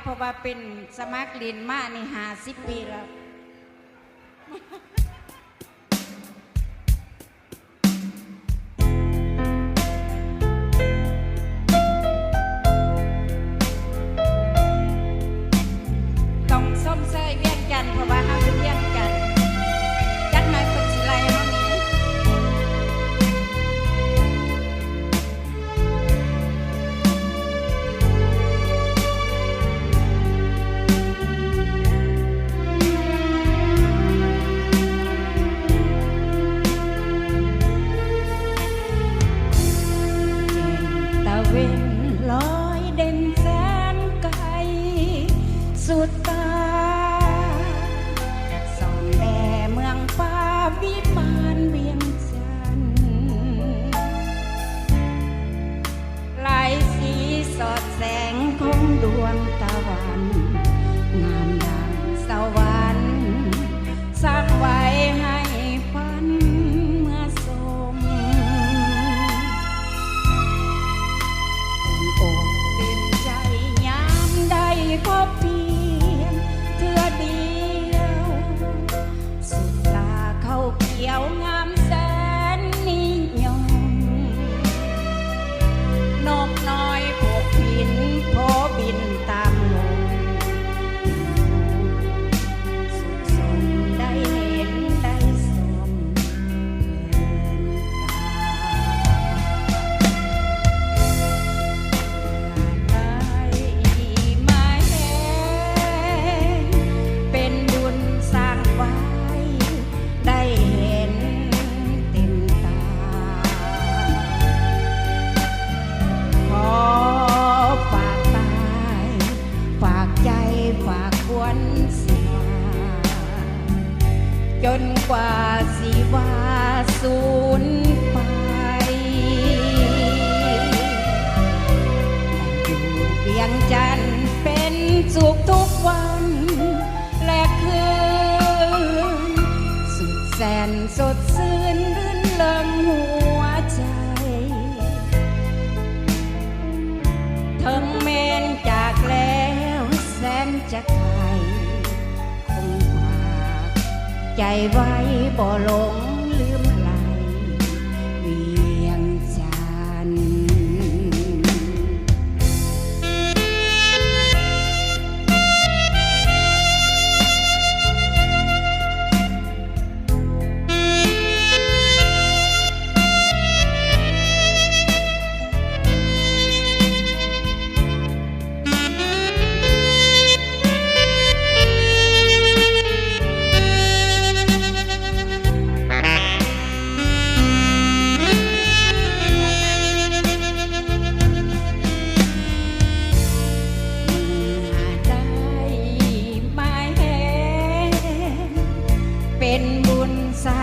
เพราะว่าเป็นสมัครเรียนมานี่หาสิบปีแล้ว สุดตา เขียวงา สดซื่นรื่นเริงหัวใจถึงเมนจากแล้วแสนจะไกลคงฝากใจไว้บ่หลงลืม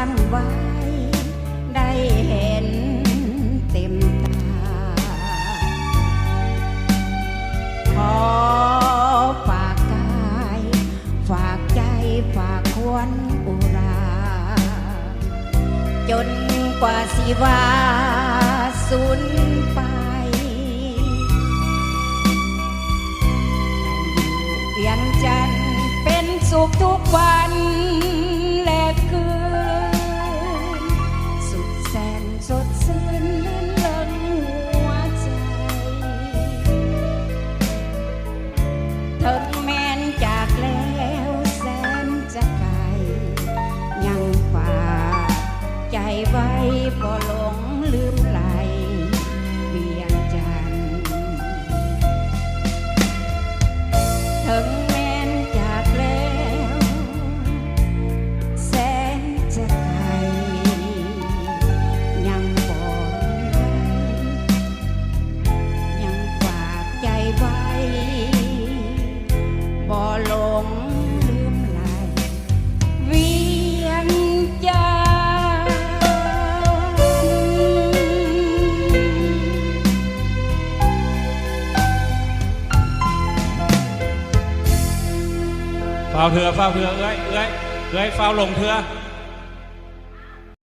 นไว้ได้เห็นเต็มตา ขอฝากกาย ฝากใจฝากควรอุรา จนกว่าสิวาสุนไปเพียงจันเป็นสุขทุกวัน ก็หลงลืมไหลเบียงจันทร์ ฝ้าเถื่อเฝ้าเถื่อเอ้ยเอ้ยเอ้ยเฝ้าลงเถื่อ